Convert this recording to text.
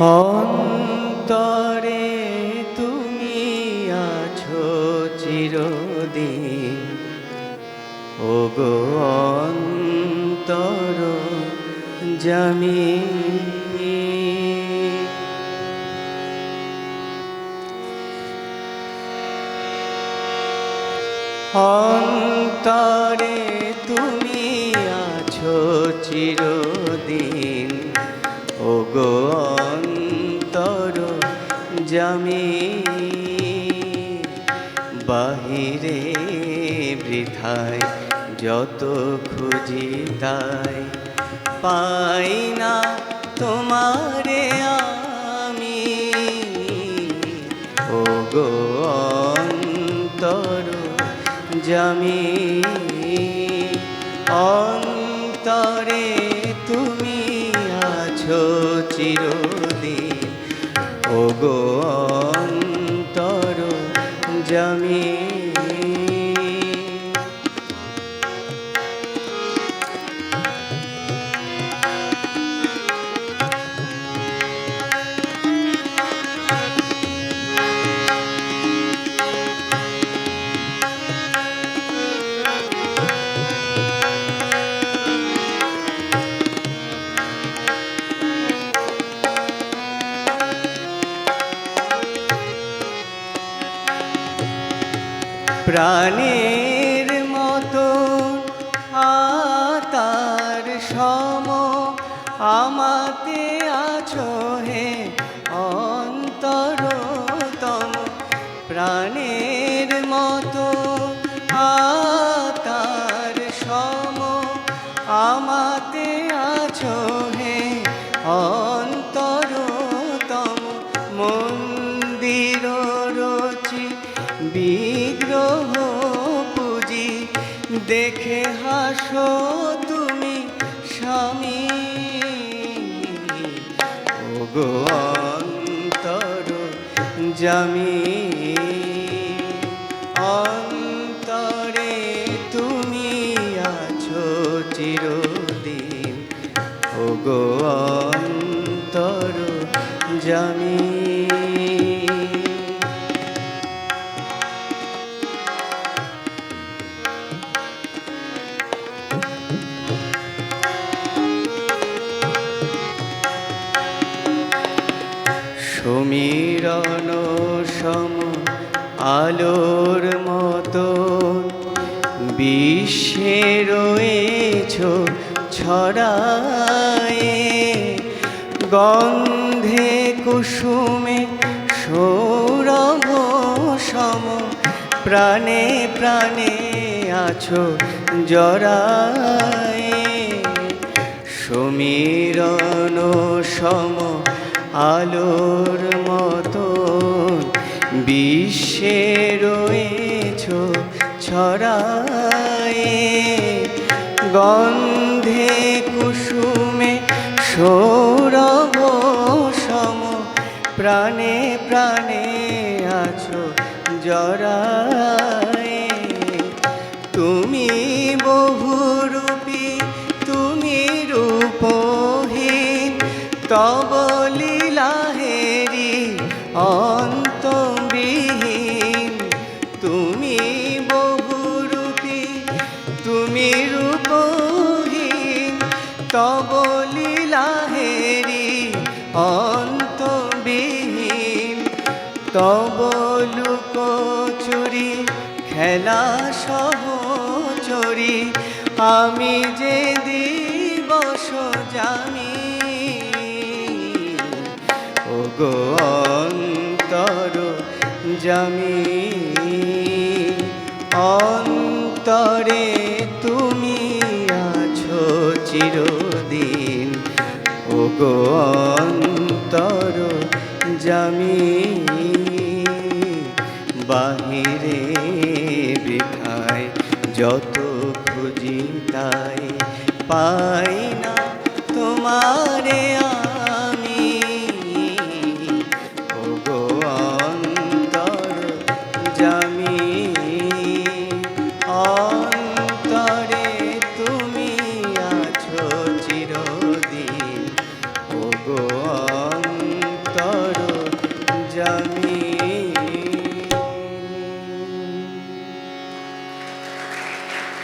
অন্তরে তুমি আছো চিরদিন। ও গো অন্তর জামি অন্তরে তুমি আছো চিরদিন। জামি বাহিরে বৃথায়, যত খুঁজি তাই পাই না তোমারে আমি। ও গো অন্তর জামি অন্তরে তুমি আছো চিরদিন। ও গো অন্তর জামি প্রাণের মতো আতার সম আমাতে আছো হে অন্তরতম। প্রাণের মতো আতার সম আমাতে আছো হে অন্তরতম বিগ্রহ পুজি। দেখে হাসো তুমি স্বামী। ও গো অন্তর জামি। অন্তরে তুমি আছো চিরদিন। গো অন্তর জামি। আলোর মতো বিশ্বে রয়েছ ছড়ায়ে, গন্ধে কুসুমে সৌরভ সম, প্রাণে প্রাণে আছো জড়ায়ে, সমীরণ সম, আলোর মতো বিশ্বে রয়েছ ছড়ায়ে, গন্ধে কুসুমে সৌরভ সম, প্রাণে প্রাণে আছো জড়ায়ে। তুমি বহুরূপী, তুমি রূপহীন, তব লীলাহেরি অন্তবিহীন তুমি রূপহীন তব লীলাহেরি অন্তবিহীন। তব লুক চুরি খেলা সহচরি, আমি যে দিবস জামি ও গো অন্তর জামি, অন্তরে চিরদিন। ও গো অন্তর জামি বাহিরে বৃথায় যত খুঁজি তাই পাই গো